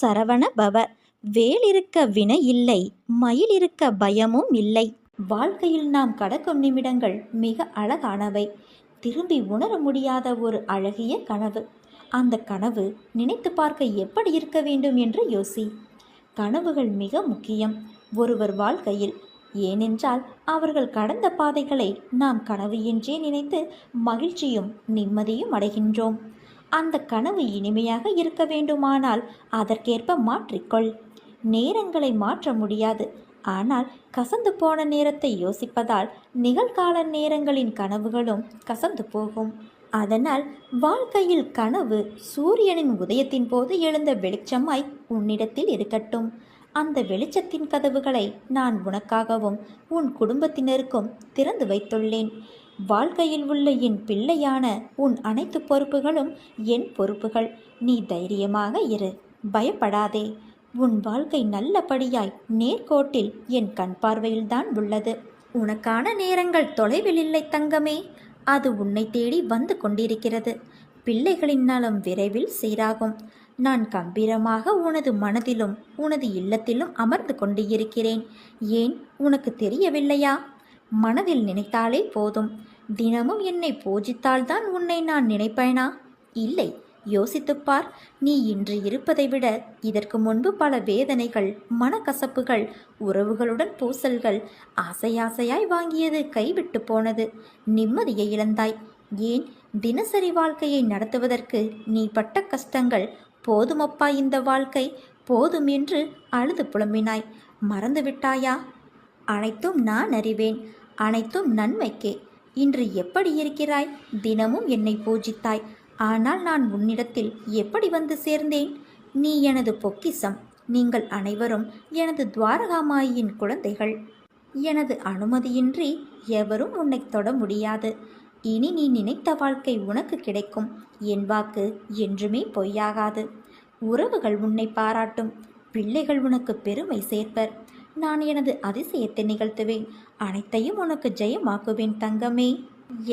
சரவண பவ. வேலிருக்க வினை இல்லை மயில் இருக்க பயமும் இல்லை. வாழ்க்கையில் நாம் கடக்கும் நிமிடங்கள் மிக அழகானவை. திரும்பி உணர முடியாத ஒரு அழகிய கனவு. அந்த கனவு நினைத்து பார்க்க எப்படி இருக்க வேண்டும் என்று யோசி. கனவுகள் மிக முக்கியம். ஒருவர் வாழ்க்கையில் ஏனென்றால் அவர்கள் கடந்த பாதைகளை நாம் கனவு என்றே நினைத்து மகிழ்ச்சியும் நிம்மதியும் அடைகின்றோம். அந்த கனவு இனிமையாக இருக்க வேண்டுமானால் அதற்கேற்ப மாற்றிக்கொள். நேரங்களை மாற்ற முடியாது. ஆனால் கசந்து போன நேரத்தை யோசிப்பதால் நிகழ்கால நேரங்களின் கனவுகளும் கசந்து போகும். அதனால் வாழ்க்கையில் கனவு சூரியனின் உதயத்தின் போது எழுந்த வெளிச்சமாய் உன்னிடத்தில் இருக்கட்டும். அந்த வெளிச்சத்தின் கதவுகளை நான் உனக்காகவும் உன் குடும்பத்தினருக்கும் திறந்து வைத்துள்ளேன். வாழ்க்கையில் உள்ள என் பிள்ளையான உன் அனைத்து பொறுப்புகளும் என் பொறுப்புகள். நீ தைரியமாக இரு. பயப்படாதே. உன் வாழ்க்கை நல்லபடியாய் நேர்கோட்டில் என் கண் பார்வையில்தான் உள்ளது. உனக்கான நேரங்கள் தொலைவில் இல்லை தங்கமே. அது உன்னை தேடி வந்து கொண்டிருக்கிறது. பிள்ளைகளின் நலம் விரைவில் சீராகும். நான் கம்பீரமாக உனது மனதிலும் உனது இல்லத்திலும் அமர்ந்து கொண்டு இருக்கிறேன் ஏன்? உனக்கு தெரியவில்லையா? மனதில் நினைத்தாலே போதும். தினமும் என்னை பூஜித்தால்தான் உன்னை நான் நினைப்பேனா? இல்லை யோசித்துப் பார் நீ இன்று இருப்பதை விட இதற்கு முன்பு பல வேதனைகள் மனக்கசப்புகள் உறவுகளுடன் பூசல்கள் ஆசை ஆசையாய் வாங்கியது கைவிட்டு போனது. நிம்மதியை இழந்தாய். ஏன்? தினசரி வாழ்க்கையை நடத்துவதற்கு நீ பட்ட கஷ்டங்கள் போதுமப்பா இந்த வாழ்க்கை? போதும் என்று அழுது புலம்பினாய். மறந்து விட்டாயா? அனைத்தும் நான் அறிவேன். அனைத்தும் நன்மைக்கே. இன்று எப்படி இருக்கிறாய்? தினமும் என்னை பூஜித்தாய். ஆனால் நான் உன்னிடத்தில் எப்படி வந்து சேர்ந்தேன்? நீ எனது பொக்கிசம். நீங்கள் அனைவரும் எனது துவாரகாமாயின் குழந்தைகள். எனது அனுமதியின்றி எவரும் உன்னை தொட முடியாது. இனி நீ நினைத்த வாழ்க்கை உனக்கு கிடைக்கும். என் வாக்கு என்றுமே பொய்யாகாது. உறவுகள் உன்னை பாராட்டும். பிள்ளைகள் உனக்கு பெருமை சேர்ப்பர். நான் எனது அதிசயத்தை நிகழ்த்துவேன். அனைத்தையும் உனக்கு ஜெயமாக்குவேன் தங்கமே.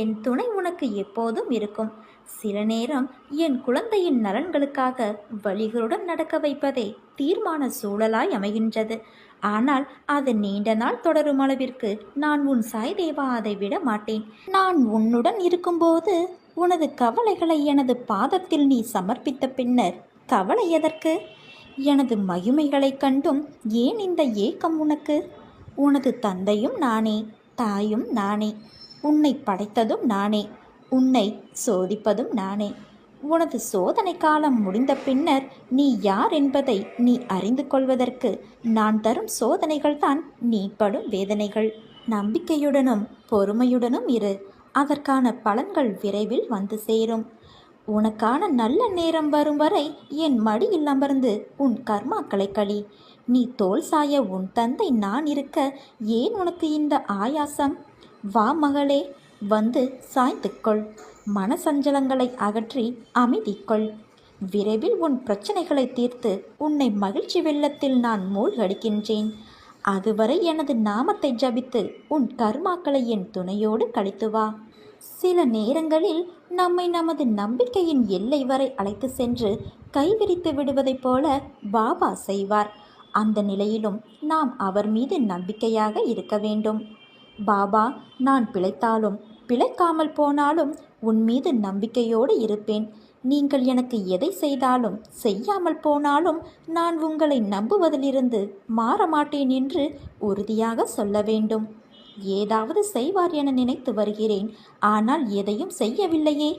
என் துணை உனக்கு எப்போதும் இருக்கும். சில நேரம் என் குழந்தையின் நலன்களுக்காக வழிகளுடன் நடக்க வைப்பதே தீர்மான சூழலாய் அமைகின்றது. ஆனால் அது நீண்ட நாள் தொடரும் அளவிற்கு நான் உன் சாய்தேவா அதை விட மாட்டேன். நான் உன்னுடன் இருக்கும்போது உனது கவலைகளை எனது பாதத்தில் நீ சமர்ப்பித்த பின்னர் கவலை எதற்கு? எனது மகிமைகளைக் கண்டும் ஏன் இந்த ஏக்கம் உனக்கு? உனது தந்தையும் நானே தாயும் நானே உன்னை படைத்ததும் நானே உன்னை சோதிப்பதும் நானே. உனது சோதனை காலம் முடிந்த பின்னர் நீ யார் என்பதை நீ அறிந்து கொள்வதற்கு நான் தரும் சோதனைகள்தான் நீ படும் வேதனைகள். நம்பிக்கையுடனும் பொறுமையுடனும் இரு. அதற்கான பலன்கள் விரைவில் வந்து சேரும். உனக்கான நல்ல நேரம் வரும் வரை என் மடியில் அமர்ந்து உன் கர்மாக்களை களி நீ தோல் சாய உன் தந்தை நான் இருக்க ஏன் உனக்கு இந்த ஆயாசம்? வா மகளே வந்து சாய்த்துக்கொள் மனசஞ்சலங்களை அகற்றி அமைதிக்கொள் விரைவில் உன் பிரச்சனைகளை தீர்த்து உன்னை மகிழ்ச்சி வெள்ளத்தில் நான் மூழ்கடிக்கின்றேன். அதுவரை எனது நாமத்தை ஜபித்து உன் கர்மாக்களை என் துணையோடு கழித்து வா. சில நேரங்களில் நம்மை நமது நம்பிக்கையின் எல்லை வரை அழைத்து சென்று கைவிரித்து விடுவதைப் போல பாபா செய்வார். அந்த நிலையிலும் நாம் அவர் மீது நம்பிக்கையாக இருக்க வேண்டும். பாபா நான் பிழைத்தாலும் பிழைக்காமல் போனாலும் உன் மீது நம்பிக்கையோடு இருப்பேன். நீங்கள் எனக்கு எதை செய்தாலும் செய்யாமல் போனாலும் நான் உங்களை நம்புவதிலிருந்து மாற மாட்டேன் என்று உறுதியாக சொல்ல வேண்டும். ஏதாவது செய்வார் என நினைத்து வருகிறேன். ஆனால் எதையும் செய்யவில்லையே.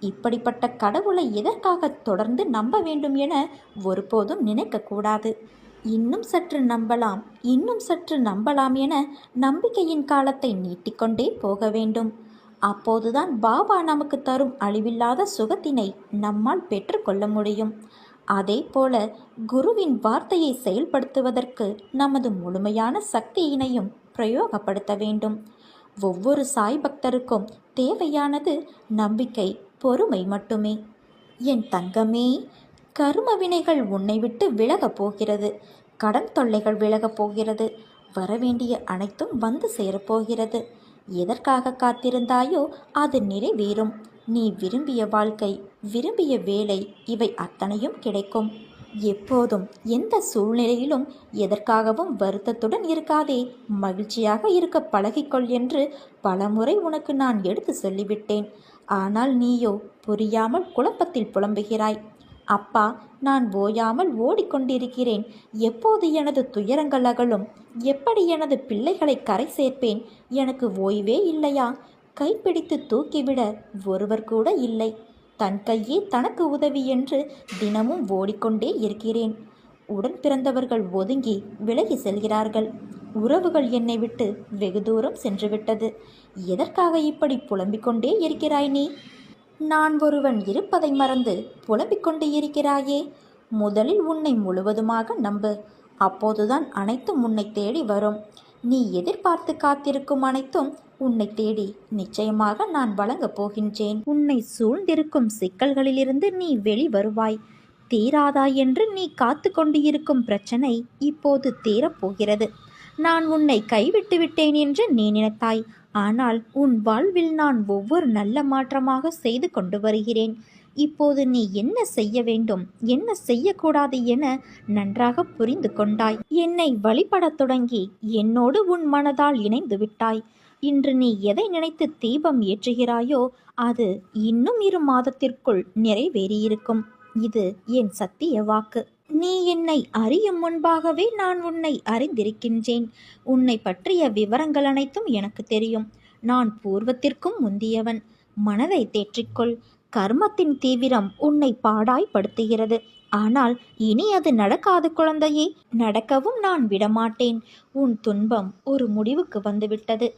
இப்படிப்பட்ட கடவுளை எதற்காக தொடர்ந்து நம்ப வேண்டும் என ஒருபோதும் நினைக்கக்கூடாது இன்னும் சற்று நம்பலாம் இன்னும் சற்று நம்பலாம் என நம்பிக்கையின் காலத்தை நீட்டிக்கொண்டே போக வேண்டும். அப்போதுதான் பாபா நமக்கு தரும் அழிவில்லாத சுகத்தினை நம்மால் பெற்றுக்கொள்ள முடியும். அதே போல குருவின் வார்த்தையை செயல்படுத்துவதற்கு நமது முழுமையான சக்தியினையும் பிரயோகப்படுத்த வேண்டும். ஒவ்வொரு சாய் பக்தருக்கும் தேவையானது நம்பிக்கை பொறுமை மட்டுமே. என் தங்கமே கரும வினைகள் உன்னை விட்டு விலகப் போகிறது. கடன் தொல்லைகள் விலகப் போகிறது. வரவேண்டிய அனைத்தும் வந்து சேரப்போகிறது எதற்காக காத்திருந்தாயோ அது நிறைவேறும். நீ விரும்பிய வாழ்க்கை விரும்பிய வேலை இவை அத்தனையும் கிடைக்கும். எப்போதும் எந்த சூழ்நிலையிலும் எதற்காகவும் வருத்தத்துடன் இருக்காதே. மகிழ்ச்சியாக இருக்க பழகிக்கொள் என்று பலமுறை உனக்கு நான் எடுத்து சொல்லிவிட்டேன். ஆனால் நீயோ புரியாமல் குழப்பத்தில் புலம்புகிறாய். அப்பா நான் ஓயாமல் ஓடிக்கொண்டிருக்கிறேன். எப்போது எனது துயரங்கள் அகலும்? எப்படி எனது பிள்ளைகளை கரை சேர்ப்பேன்? எனக்கு ஓய்வே இல்லையா? கைப்பிடித்து தூக்கிவிட ஒருவர் கூட இல்லை. தன் கையே தனக்கு உதவி என்று தினமும் ஓடிக்கொண்டே இருக்கிறேன். உடன் பிறந்தவர்கள் ஒதுங்கி விலகி செல்கிறார்கள். உறவுகள் என்னை விட்டு வெகு தூரம் சென்றுவிட்டது. எதற்காக இப்படி புலம்பிக் கொண்டே இருக்கிறாய் நீ? நான் ஒருவன் இருப்பதை மறந்து புலம்பிக் கொண்டு இருக்கிறாயே. முதலில் உன்னை முழுவதுமாக நம்பு. அப்போதுதான் அனைத்தும் உன்னை தேடி வரும். நீ எதிர்பார்த்து காத்திருக்கும் அனைத்தும் உன்னை தேடி நிச்சயமாக நான் வழங்கப் போகின்றேன். உன்னை சூழ்ந்திருக்கும் சிக்கல்களிலிருந்து நீ வெளி வருவாய் தீராதா என்று நீ காத்து கொண்டு இருக்கும் பிரச்சனை இப்போது தீரப்போகிறது. நான் உன்னை கைவிட்டு விட்டேன் என்று நீ நினைத்தாய். ஆனால் உன் வாழ்வில் நான் ஒவ்வொரு நல்ல மாற்றமாக செய்து கொண்டு வருகிறேன். இப்போது நீ என்ன செய்ய வேண்டும்? என்ன செய்யக்கூடாது என நன்றாக புரிந்து கொண்டாய். என்னை வழிபடத் தொடங்கி என்னோடு உன் மனதால் இணைந்து விட்டாய். இன்று நீ எதை நினைத்து தீபம் ஏற்றுகிறாயோ அது இன்னும் இரு மாதத்திற்குள் நிறைவேறியிருக்கும். இது என் சத்திய வாக்கு. நீ என்னை அறியும் முன்பாகவே நான் உன்னை அறிந்திருக்கின்றேன். உன்னை பற்றிய விவரங்கள் அனைத்தும் எனக்கு தெரியும். நான் பூர்வத்திற்கும் முந்தியவன். மனதை தேற்றிக்கொள். கர்மத்தின் தீவிரம் உன்னை பாடாய்படுத்துகிறது ஆனால் இனி அது நடக்காது குழந்தையே. நடக்கவும் நான் விடமாட்டேன். உன் துன்பம் ஒரு முடிவுக்கு வந்துவிட்டது.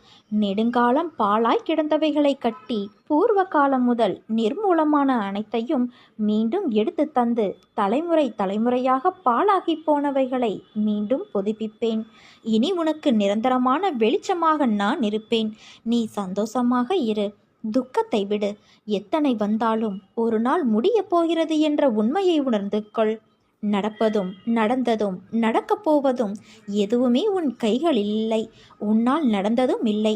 நெடுங்காலம் பாழாய் கிடந்தவைகளை கட்டி பூர்வ காலம் முதல் நிர்மூலமான அனைத்தையும் மீண்டும் எடுத்து தந்து தலைமுறை தலைமுறையாக பாழாகி போனவைகளை மீண்டும் புதுப்பிப்பேன். இனி உனக்கு நிரந்தரமான வெளிச்சமாக நான் இருப்பேன். நீ சந்தோஷமாக இரு. துக்கத்தை விடு. எத்தனை வந்தாலும் ஒரு நாள் முடியப் போகிறது என்ற உண்மையை உணர்ந்து கொள். நடப்பதும் நடந்ததும் நடக்கப் போவதும் எதுவுமே உன் கைகளில் இல்லை. உன்னால் நடந்ததும் இல்லை.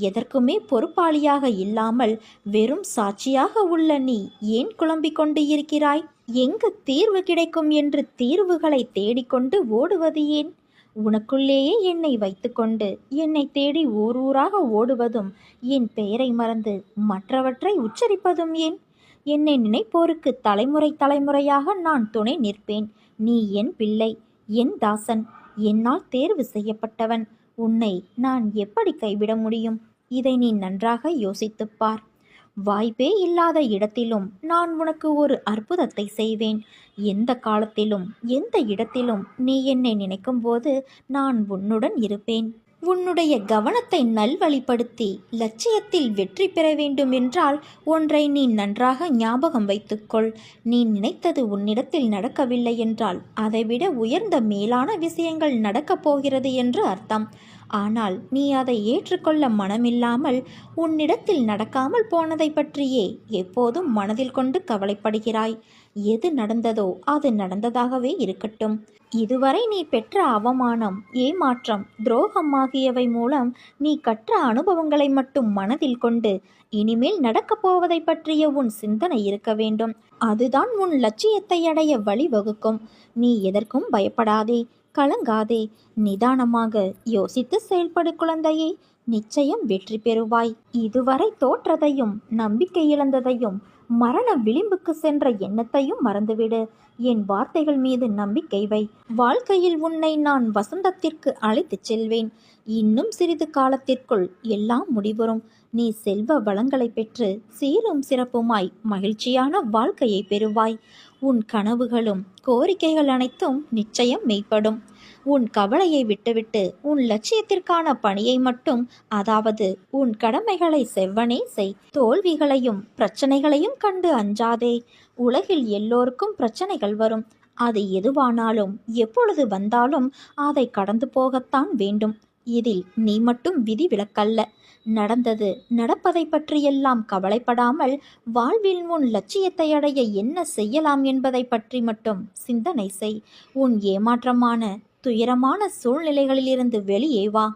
எதற்குமே பொறுப்பாளியாக இல்லாமல் வெறும் சாட்சியாக உள்ள நீ ஏன் குழம்பிக் கொண்டு இருக்கிறாய்? எங்கு தீர்வு கிடைக்கும் என்று தீர்வுகளை தேடிக்கொண்டு ஓடுவது ஏன்? உனக்குள்ளேயே என்னை வைத்துக்கொண்டு என்னை தேடி ஊர் ஊராக ஓடுவதும் என் பெயரை மறந்து மற்றவற்றை உச்சரிப்பதும் ஏன்? என்னை நினைப்போருக்கு தலைமுறை தலைமுறையாக நான் துணை நிற்பேன். நீ என் பிள்ளை என் தாசன் என்னால் தேர்வு செய்யப்பட்டவன். உன்னை நான் எப்படி கைவிட முடியும்? இதை நீ நன்றாக யோசித்துப் பார். வாய்ப்பே இல்லாத இடத்திலும் நான் உனக்கு ஒரு அற்புதத்தை செய்வேன். எந்த காலத்திலும் எந்த இடத்திலும் நீ என்னை நினைக்கும் போது நான் உன்னுடன் இருப்பேன். உன்னுடைய கவனத்தை நல்வழிப்படுத்தி லட்சியத்தில் வெற்றி பெற வேண்டும் என்றால் ஒன்றை நீ நன்றாக ஞாபகம் வைத்துக்கொள். நீ நினைத்தது உன்னிடத்தில் நடக்கவில்லை என்றால் அதைவிட உயர்ந்த மேலான விஷயங்கள் நடக்கப் போகிறது என்று அர்த்தம். ஆனால் நீ அதை ஏற்றுக்கொள்ள மனமில்லாமல் உன்னிடத்தில் நடக்காமல் போனதை பற்றியே எப்போதும் மனதில் கொண்டு கவலைப்படுகிறாய். எது நடந்ததோ அது நடந்ததாகவே இருக்கட்டும். இதுவரை நீ பெற்ற அவமானம் ஏமாற்றம் துரோகம் ஆகியவை மூலம் நீ கற்ற அனுபவங்களை மட்டும் மனதில் கொண்டு இனிமேல் நடக்கப் போவதை பற்றிய உன் சிந்தனை இருக்க வேண்டும். அதுதான் உன் லட்சியத்தை அடைய வழிவகுக்கும். நீ எதற்கும் பயப்படாதே. கலங்காதே. நிதானமாக யோசித்து செயல்படு குழந்தையே. நிச்சயம் வெற்றி பெறுவாய். இதுவரை தோற்றதையும் நம்பிக்கை இழந்ததையும் மரண விளிம்புக்கு சென்ற எண்ணத்தையும் மறந்துவிடு. என் வார்த்தைகள் மீது நம்பிக்கை வை. வாழ்க்கையில் உன்னை நான் வசந்தத்திற்கு அழைத்துச் செல்வேன். இன்னும் சிறிது காலத்திற்குள் எல்லாம் முடிவரும். நீ செல்வ வளங்களை பெற்று சீரும் சிறப்புமாய் மகிழ்ச்சியான வாழ்க்கையை பெறுவாய். உன் கனவுகளும் கோரிக்கைகள் அனைத்தும் நிச்சயம் மெய்ப்படும் உன் கவலையை விட்டுவிட்டு உன் லட்சியத்திற்கான பணியை மட்டும் அதாவது உன் கடமைகளை செவ்வனே செய். தோல்விகளையும் பிரச்சனைகளையும் கண்டு அஞ்சாதே. உலகில் எல்லோருக்கும் பிரச்சனைகள் வரும். அது எதுவானாலும் எப்பொழுது வந்தாலும் அதை கடந்து போகத்தான் வேண்டும். இதில் நீ மட்டும் விதி விலக்கல்ல நடந்தது நடப்பதை பற்றியெல்லாம் கவலைப்படாமல் வாழ்வில் உன் லட்சியத்தை அடைய என்ன செய்யலாம் என்பதை பற்றி மட்டும் சிந்தனை செய். உன் ஏமாற்றமான துயரமான சூழ்நிலைகளிலிருந்து வெளியே வா.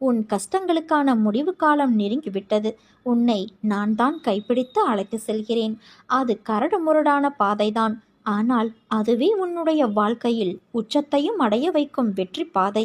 உன் கஷ்டங்களுக்கான முடிவு காலம் நெருங்கிவிட்டது. உன்னை நான் தான் கைப்பிடித்து அழைத்து செல்கிறேன். அது கரடு முரடான பாதைதான். ஆனால் அதுவே உன்னுடைய வாழ்க்கையில் உச்சத்தையும் அடைய வைக்கும் வெற்றி பாதை.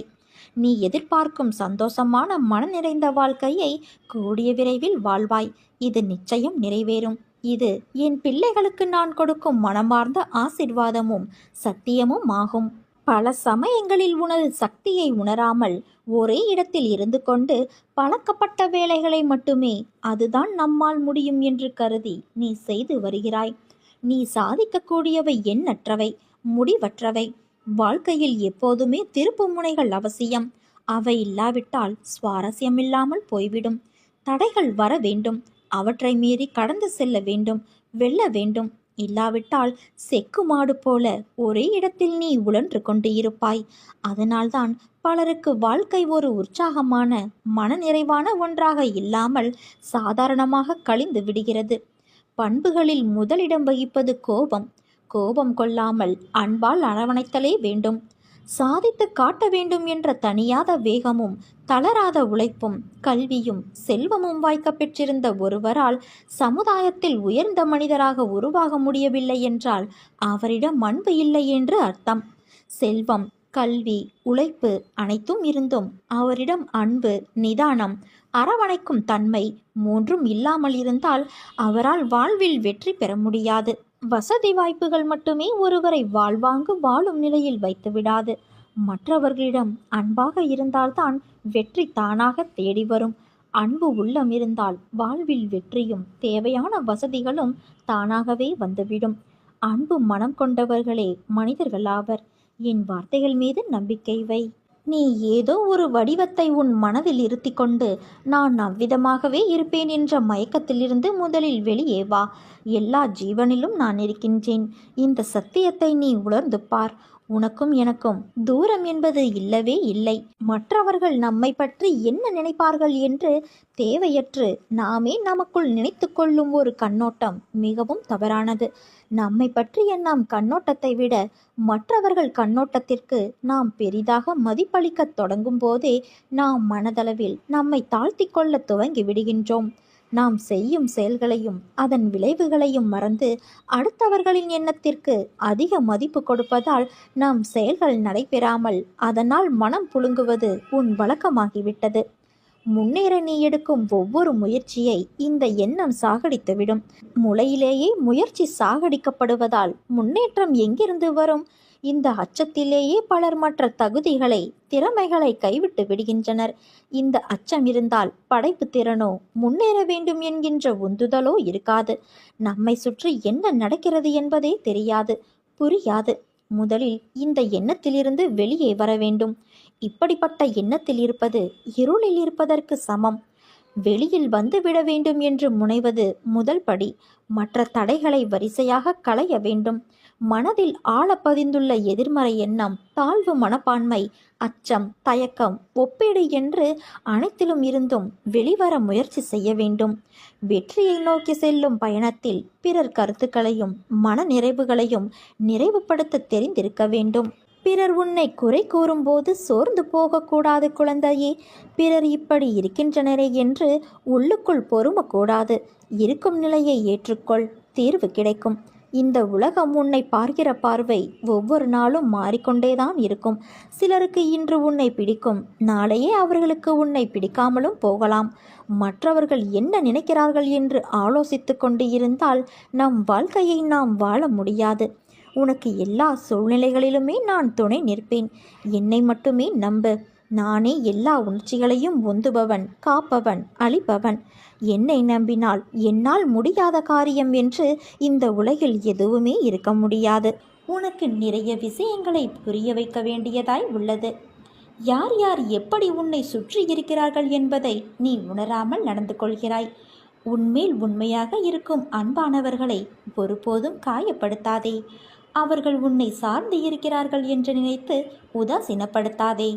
நீ எதிர்பார்க்கும் சந்தோஷமான மன நிறைந்த வாழ்க்கையை கூடிய விரைவில் வாழ்வாய். இது நிச்சயம் நிறைவேறும். இது என் பிள்ளைகளுக்கு நான் கொடுக்கும் மனமார்ந்த ஆசிர்வாதமும் சத்தியமும் ஆகும். பல சமயங்களில் உனது சக்தியை உணராமல் ஒரே இடத்தில் இருந்து கொண்டு பழக்கப்பட்ட வேலைகளை மட்டுமே அதுதான் நம்மால் முடியும் என்று கருதி நீ செய்து வருகிறாய். நீ சாதிக்கக்கூடியவை எண்ணற்றவை முடிவற்றவை. வாழ்க்கையில் எப்போதுமே திருப்பு முனைகள் அவசியம். அவை இல்லாவிட்டால் சுவாரஸ்யமில்லாமல் போய்விடும். தடைகள் வர வேண்டும். அவற்றை மீறி கடந்து செல்ல வேண்டும். வெல்ல வேண்டும். இல்லாவிட்டால் செக்கு மாடு போல ஒரே இடத்தில் நீ உழன்று கொண்டு இருப்பாய். அதனால்தான் பலருக்கு வாழ்க்கை ஒரு உற்சாகமான மனநிறைவான ஒன்றாக இல்லாமல் சாதாரணமாக கழிந்து விடுகிறது. பண்புகளில் முதலிடம் வகிப்பது கோபம். கோபம் கொள்ளாமல் அன்பால் அரவணைத்தலே வேண்டும். சாதித்து காட்ட வேண்டும் என்ற தனியாத வேகமும் தளராத உழைப்பும் கல்வியும் செல்வமும் வாய்க்க பெற்றிருந்த ஒருவரால் சமுதாயத்தில் உயர்ந்த மனிதராக உருவாக முடியவில்லை என்றால் அவரிடம் அன்பு இல்லை என்று அர்த்தம். செல்வம் கல்வி உழைப்பு அனைத்தும் இருந்தும் அவரிடம் அன்பு நிதானம் அரவணைக்கும் தன்மை மூன்றும் இல்லாமல் இருந்தால் அவரால் வாழ்வில் வெற்றி பெற முடியாது. வசதி வாய்ப்புகள் மட்டுமே ஒருவரை வாழ்வாங்கு வாழும் நிலையில் வைத்து விடாது. மற்றவர்களிடம் அன்பாக இருந்தால்தான் வெற்றி தானாக தேடி வரும். அன்பு உள்ளம் இருந்தால் வாழ்வில் வெற்றியும் தேவையான வசதிகளும் தானாகவே வந்துவிடும். அன்பு மனம் கொண்டவர்களே மனிதர்களாவர் என் வார்த்தைகள் மீது நம்பிக்கை வை. நீ ஏதோ ஒரு வடிவத்தை உன் மனதில் இருத்தி கொண்டு நான் அவ்விதமாகவே இருப்பேன் என்ற மயக்கத்திலிருந்து முதலில் வெளியே வா. எல்லா ஜீவனிலும் நான் இருக்கின்றேன். இந்த சத்தியத்தை நீ உணர்ந்து பார். உனக்கும் எனக்கும் தூரம் என்பது இல்லவே இல்லை. மற்றவர்கள் நம்மை பற்றி என்ன நினைப்பார்கள் என்று தேவையற்று நாமே நமக்குள் நினைத்து கொள்ளும் ஒரு கண்ணோட்டம் மிகவும் தவறானது. நம்மை பற்றிய நாம் கண்ணோட்டத்தை விட மற்றவர்கள் கண்ணோட்டத்திற்கு நாம் பெரிதாக மதிப்பளிக்கத் தொடங்கும் போதே நாம் மனதளவில் நம்மை தாழ்த்தி கொள்ள துவங்கி விடுகின்றோம். நாம் செய்யும் செயல்களையும் அதன் விளைவுகளையும் மறந்து அடுத்தவர்களின் எண்ணத்திற்கு அதிக மதிப்பு கொடுப்பதால் நம் செயல்கள் நடைபெறாமல் அதனால் மனம் புழுங்குவது உன் வழக்கமாகிவிட்டது. முன்னேற நீ எடுக்கும் ஒவ்வொரு முயற்சியை இந்த எண்ணம் சாகடித்துவிடும். முளையிலேயே முயற்சி சாகடிக்கப்படுவதால் முன்னேற்றம் எங்கிருந்து வரும்? இந்த அச்சத்திலேயே பலர் மற்ற தகுதிகளை திறமைகளை கைவிட்டு விடுகின்றனர். இந்த அச்சம் இருந்தால் படைப்பு திறனோ முன்னேற வேண்டும் என்கின்ற உந்துதலோ இருக்காது. நம்மை சுற்றி என்ன நடக்கிறது என்பதே தெரியாது புரியாது. முதலில் இந்த எண்ணத்திலிருந்து வெளியே வர வேண்டும். இப்படிப்பட்ட எண்ணத்தில் இருப்பது இருளில் இருப்பதற்கு சமம். வெளியில் வந்துவிட வேண்டும் என்று முனைவது முதல் படி. மற்ற தடைகளை வரிசையாக களைய வேண்டும். மனதில் ஆழப்பதிந்துள்ள எதிர்மறை எண்ணம் தாழ்வு மனப்பான்மை அச்சம் தயக்கம் ஒப்பீடு என்று அனைத்திலும் இருந்தும் வெளிவர முயற்சி செய்ய வேண்டும். வெற்றியை நோக்கி செல்லும் பயணத்தில் பிறர் கருத்துக்களையும் மன நிறைவுகளையும் நிறைவுபடுத்த தெரிந்திருக்க வேண்டும். பிறர் உன்னை குறை கூறும்போது சோர்ந்து போகக்கூடாது குழந்தையே. பிறர் இப்படி இருக்கின்றனரே என்று உள்ளுக்குள் பொறுமக்கூடாது. இருக்கும் நிலையை ஏற்றுக்கொள். தீர்வு கிடைக்கும். இந்த உலகம் உன்னை பார்க்கிற பார்வை ஒவ்வொரு நாளும் மாறிக்கொண்டேதான் இருக்கும். சிலருக்கு இன்று உன்னை பிடிக்கும் நாளையே அவர்களுக்கு உன்னை பிடிக்காமலும் போகலாம். மற்றவர்கள் என்ன நினைக்கிறார்கள் என்று ஆலோசித்து கொண்டு இருந்தால் நம் வாழ்க்கையை நாம் வாழ முடியாது. உனக்கு எல்லா சூழ்நிலைகளிலுமே நான் துணை நிற்பேன். என்னை மட்டுமே நம்பு. நானே எல்லா உணர்ச்சிகளையும் ஒந்துபவன் காப்பவன் அழிப்பவன். என்னை நம்பினால் என்னால் முடியாத காரியம் என்று இந்த உலகில் எதுவுமே இருக்க முடியாது. உனக்கு நிறைய விஷயங்களை புரிய வைக்க வேண்டியதாய் உள்ளது. யார் யார் எப்படி உன்னை சுற்றி இருக்கிறார்கள் என்பதை நீ உணராமல் நடந்து கொள்கிறாய். உன்மேல் உண்மையாக இருக்கும் அன்பானவர்களை ஒருபோதும் காயப்படுத்தாதே. அவர்கள் உன்னை சார்ந்து இருக்கிறார்கள் என்று நினைத்து உதாசீனப்படுத்தாதே.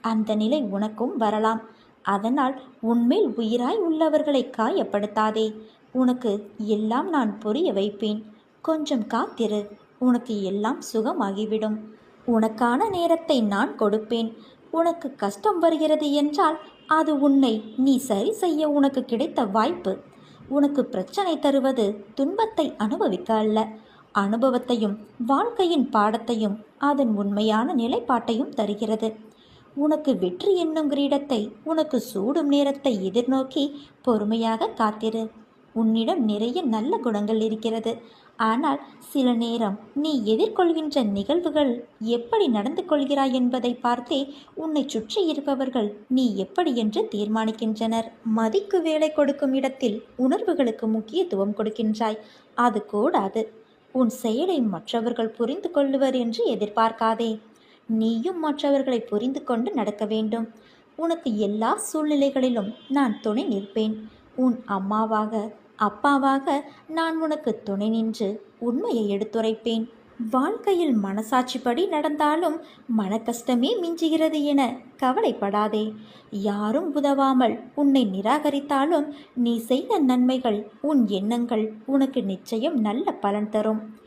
அந்த நிலை உனக்கும் வரலாம். அதனால் உன்மேல் உயிராய் உள்ளவர்களை காயப்படுத்தாதே. உனக்கு எல்லாம் நான் புரிய வைப்பேன். கொஞ்சம் காத்திரு. உனக்கு எல்லாம் சுகமாகிவிடும். உனக்கான நேரத்தை நான் கொடுப்பேன். உனக்கு கஷ்டம் வருகிறது என்றால் அது உன்னை நீ சரி செய்ய உனக்கு கிடைத்த வாய்ப்பு. உனக்கு பிரச்சனை தருவது துன்பத்தை அனுபவிக்க அல்ல. அனுபவத்தையும் வாழ்க்கையின் பாடத்தையும் அதன் உண்மையான நிலைப்பாட்டையும் தருகிறது. உனக்கு வெற்றி என்னும் கிரீடத்தை உனக்கு சூடும் நேரத்தை எதிர்நோக்கி பொறுமையாக காத்திரு. உன்னிடம் நிறைய நல்ல குணங்கள் இருக்கிறது. ஆனால் சில நேரம் நீ எதிர்கொள்கின்ற நிகழ்வுகள் எப்படி நடந்து கொள்கிறாய் என்பதை பார்த்தே உன்னை சுற்றி இருப்பவர்கள் நீ எப்படி என்று தீர்மானிக்கின்றனர். மதிக்கு வேலை கொடுக்கும் இடத்தில் உணர்வுகளுக்கு முக்கியத்துவம் கொடுக்கின்றாய். அது கூடாது. உன் செயலை மற்றவர்கள் புரிந்து கொள்ளுவர் என்று எதிர்பார்க்காதே. நீயும் மற்றவர்களை புரிந்து கொண்டு நடக்க வேண்டும். உனக்கு எல்லா சூழ்நிலைகளிலும் நான் துணை நிற்பேன். உன் அம்மாவாக அப்பாவாக நான் உனக்கு துணை நின்று உண்மையை எடுத்துரைப்பேன். வாழ்க்கையில் மனசாட்சிப்படி நடந்தாலும் மனக்கஷ்டமே மிஞ்சுகிறது என கவலைப்படாதே. யாரும் உதவாமல் உன்னை நிராகரித்தாலும் நீ செய்த நன்மைகள் உன் எண்ணங்கள் உனக்கு நிச்சயம் நல்ல பலன் தரும்.